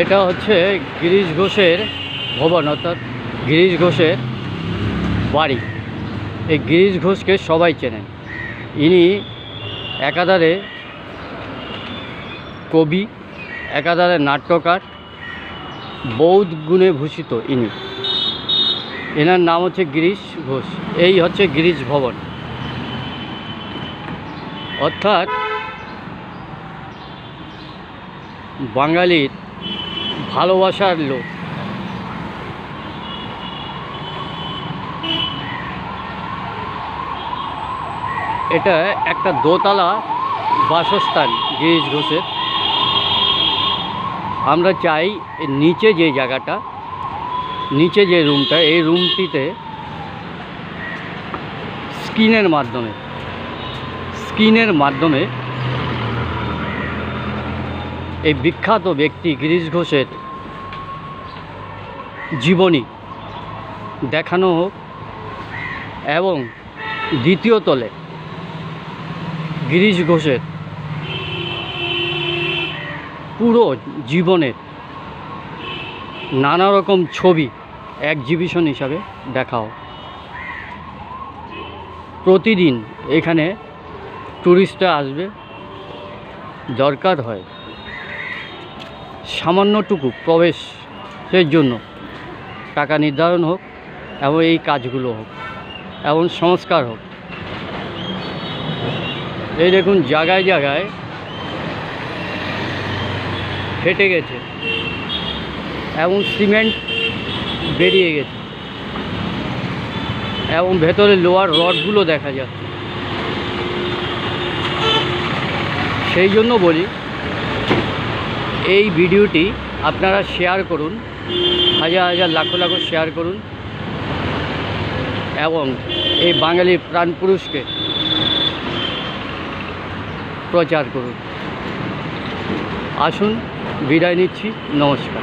এটা হচ্ছে গিরিশ ঘোষের ভবন, অর্থাৎ গিরিশ ঘোষের বাড়ি। এই গিরিশ ঘোষকে সবাই চেনেন। ইনি একাধারে কবি, একাধারে নাট্যকার, বৌদ্ধ গুণে ভূষিত ইনি। এনার নাম হচ্ছে গিরিশ ঘোষ। এই হচ্ছে গিরিশ ভবন। অর্থাৎ বাঙালির ভালোবাসার লোক। এটা একটা দোতলা বাসস্থান, গিরিশ ঘোষের। আমরা চাই নিচে যে জায়গাটা, নিচে যে রুমটা, এই রুমটিতে স্ক্রিনের মাধ্যমে স্ক্রিনের মাধ্যমে এই বিখ্যাত ব্যক্তি গিরিশ ঘোষের জীবনী দেখানো হোক এবং দ্বিতীয় তলে গিরিশ ঘোষের পুরো জীবনের নানা রকম ছবি এক্সিবিশন হিসাবে দেখাও। প্রতিদিন এখানে ট্যুরিস্টরা আসবে, দরকার হয়। সামান্যটুকু প্রবেশের জন্য। টাকা নির্ধারণ হোক এবং এই কাজগুলো হোক এবং সংস্কার হোক। এই দেখুন, জায়গায় জায়গায় ফেটে গেছে এবং সিমেন্ট বেরিয়ে গেছে এবং ভেতরে লোয়ার রডগুলো দেখা যাচ্ছে। সেই জন্য বলি এই ভিডিওটি আপনারা শেয়ার করুন, হাজার হাজার, লাখো লাখো শেয়ার করুন, এবং এই বাঙালির প্রাণপুরুষকে প্রচার করুন। আসুন, বিদায় নিচ্ছি, নমস্কার।